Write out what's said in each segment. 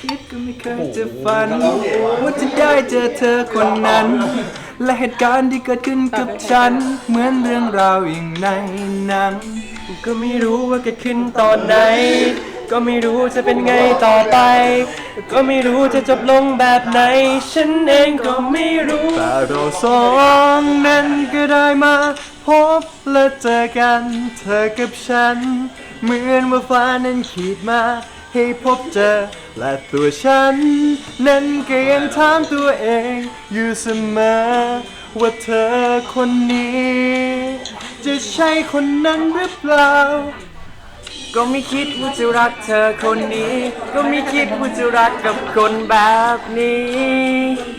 คิดก็ไม่เคยจะฝัน ว่าจะได้เจอเธอคนนั้น และเหตุการณ์ที่เกิดขึ้นกับฉัน เหมือนเรื่องราวอย่างในหนัง ก็ไม่รู้ว่าเกิดขึ้นตอนไหน ก็ไม่รู้จะเป็นไงต่อไป ก็ไม่รู้จะจบลงแบบไหน ฉันเองก็ไม่รู้ แต่เราสองนั้นก็ได้มา พบและเจอกัน เธอกับฉัน เหมือนว่าฟ้านั้นขีดมา ให้พบเจอ และตัวฉัน นั้นก็ยังถามตัวเอง อยู่เสมอ ว่าเธอคนนี้ จะใช่คนนั้นหรือเปล่า ก็ไม่คิดว่าจะรักเธอคนนี้ ก็ไม่คิดว่าจะรักกับคนแบบนี้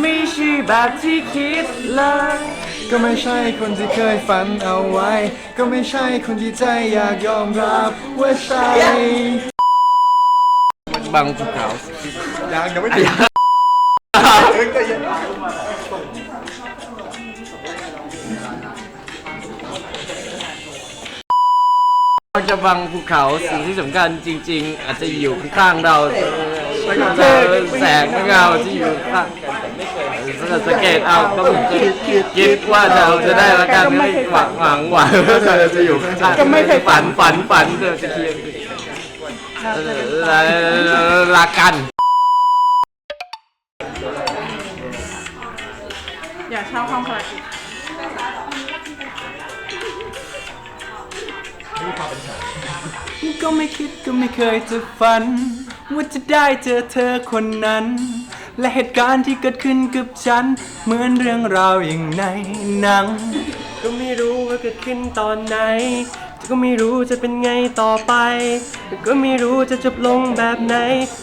ไม่ใช่แบบที่คิดเลย ก็ไม่ใช่คนที่เคยฝันเอาไว้ ก็ไม่ใช่คนที่ใจอยากยอมรับว่าใช่บางภูเขายังยังไม่ถึงเราจะบังภูเขาสิ่งที่สำคัญจริง ๆ อาจจะอยู่ข้างๆเราเจอแสงเงาที่อยู่ข้าง สังเกตเอาก็ผมจะคิดว่าเราจะได้ละกันไม่หวังหวังหวังว่าเธอจะอยู่ข้างๆก็ไม่เคยฝันฝันฝันเธอจะเคียงรักกันอย่าเช่าห้องพลาสติกก็ไม่คิดก็ไม่เคยจะฝัน ว่าจะได้เจอเธอคนนั้น และเหตุการณ์ที่เกิดขึ้นกับฉัน เหมือนเรื่องราวอย่างในหนัง ก็ไม่รู้ว่าเกิดขึ้นตอนไหน ก็ไม่รู้จะเป็นไงต่อไป ก็ไม่รู้จะจบลงแบบไหน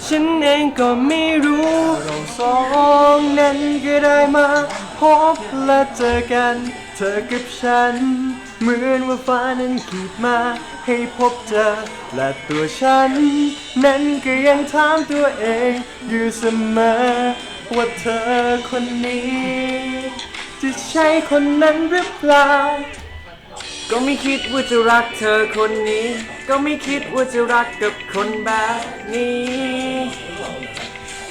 ฉันเองก็ไม่รู้เราสองนั้นก็ได้มา พบและเจอกัน เธอกับฉัน เหมือนว่าฟ้านั้นขีดมาให้พบเจอ และตัวฉัน นั้นก็ยังถามตัวเองอยู่เสมอ ว่าเธอคนนี้ จะใช่คนนั้นหรือเปล่า ก็ไม่คิดว่าจะรักเธอคนนี้ ก็ไม่คิดว่าจะรักกับคนแบบนี้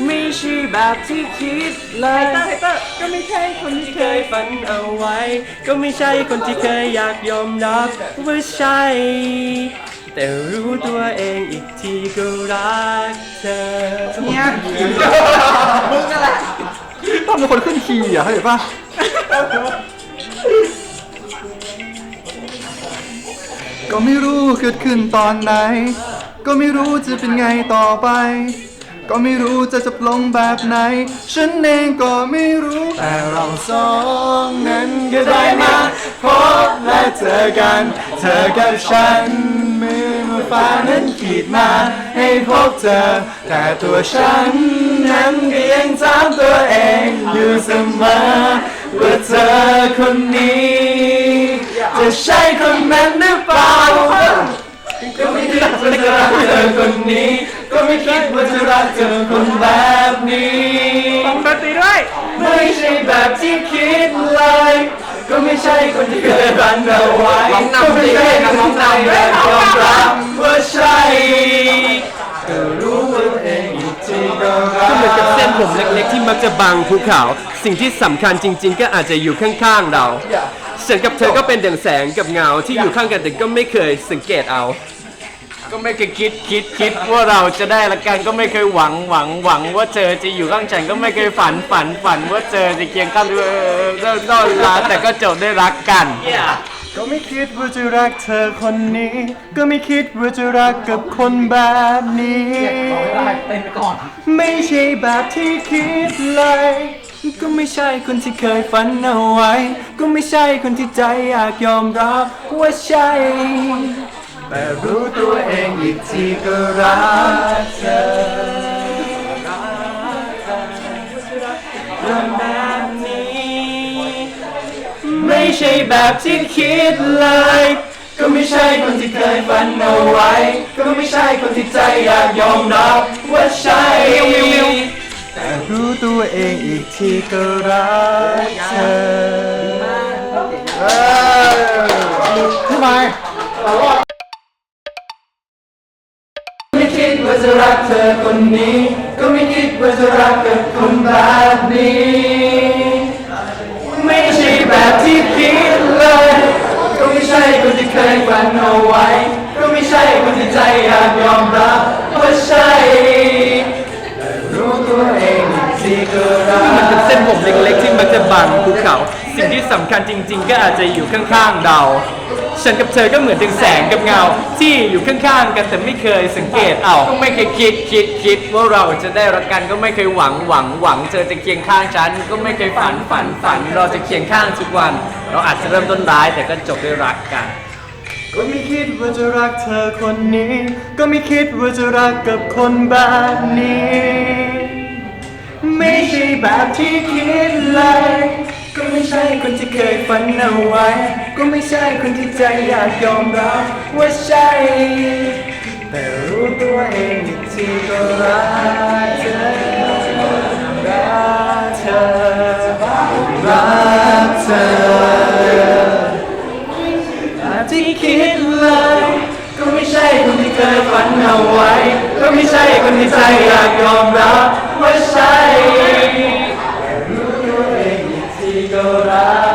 ไม่ใช่แบบที่คิดเลยเตอร์เตอร์ก็ไม่ใช่คนที่ที่เคเคยยฝันเอาไว้ ก็ไม่ใช่คนที่เคยอยากยอมรับว่าใช่ แต่รู้ตัวเองอีกทีก็รักเธอเนี่ยต้องเป็นคนขึ้นคีย์อะเข้าใจปะก็ไม่รู้เกิดขึ้นตอนไหน ก็ไม่รู้จะเป็นไงต่อไป ก็ไม่รู้จะจบลงแบบไหน ฉันเองก็ไม่รู้ แต่เราสองนั้นก็ได้มาพบและเจอกัน เธอกับฉันมือมาฟ้านั้นขีดมาให้พบเธอ แต่ตัวฉันนั้นก็ยังถามตัวเองอยู่เสมอว่าเธอคนนี้ จะใช่คนนั้นหรือเปล่าก็ไม่คิดว่าจะเธอคนนี้ ก็ไม่คิดว่าจะรักเธอคนแบบนี้ ต้องดนตรีด้วย ไม่ใช่แบบที่คิดเลย ก็ไม่ใช่คนที่เคยรันเอาไว้ ก็ไม่ใช่คนที่ใจอยากยอมรับว่าใช่ก็รู้ว่าเองอีกทีก็รักเหมือนกับเส้นผมเล็กๆที่มักจะบังภูเขา สิ่งที่สำคัญจริง ๆ ก็อาจจะอยู่ข้างๆเราฉันกับเธอก็เป็นดังแสงกับเงาที่อยู่ข้างกันแต่ก็ไม่เคยสังเกตเอา ก็ไม่เคยคิดคิดคิดว่าเราจะได้ละกันก็ไม่เคยหวังหวังหวังว่าเธอจะอยู่ข้างฉันก็ไม่เคยฝันฝันฝันว่าเธอจะเคียงข้างด้วยเริ่มต้นลาแต่ก็จบได้รักกัน ก็ไม่คิดว่าจะรักเธอคนนี้ ก็ไม่คิดว่าจะรักกับคนแบบนี้ไม่ใช่แบบที่คิดเลย ก็ไม่ใช่คนที่เคยฝันเอาไว้ ก็ไม่ใช่คนที่ใจอยากยอมรับว่าใช่ แต่รู้ตัวเองอีกทีก็รักเธอแบบนี้ ไม่ใช่แบบที่คิดเลย ก็ไม่ใช่คนที่เคยฝันเอาไว้ ก็ไม่ใช่คนที่ใจอยากยอมรับว่าใช่แต่รู้ตัวเองอีกทีก็รักเธอทำไม จะรักเธอคนนี้ ก็ไม่คิดว่าจะรักกับคนแบบนี้ ไม่ใช่แบบที่คิดเลย ก็ไม่ใช่คนที่เคยฝันเอาไว้ ก็ไม่ใช่คนที่ใจอยากยอมรับว่าใช่แต่รู้ตัวเองที่ก็รักมันเป็นเส้นผมเล็กๆที่มักจะบังภูเขา สิ่งที่สำคัญจริง ๆ ก็อาจจะอยู่ข้างๆเรา ฉันกับเธอก็เหมือนถึงแสงกับเงา ที่อยู่ข้างๆกันแต่ไม่เคยสังเกตเอาก็ไม่เคยคิดคิดคิดว่าเราจะได้รักกันก็ไม่เคยหวังหวังหวังเธอจะเคียงข้างฉันก็ไม่เคยฝันฝันฝันเราจะเคียงข้างทุกวัน เราอาจจะเริ่มต้นร้ายแต่ก็จบด้วยรักกัน ก็ไม่คิดว่าจะรักเธอคนนี้ ก็ไม่คิดว่าจะรักกับคนแบบนี้ ไม่ใช่แบบที่คิดเลย ก็ไม่ใช่คนที่เคยฝันเอาไว้ ก็ไม่ใช่คนที่ใจอยากยอมรับว่าใช่ แต่รู้ตัวเองอีกทีก็รักเธอรักเธอรักเธออาจที่คิดเลย ก็ไม่ใช่คนที่เคยฝันเอาไว้ ก็ไม่ใช่คนที่ใจอยากยอมรับว่าใช่แต่รู้ตัวเองอีกทีก็รัก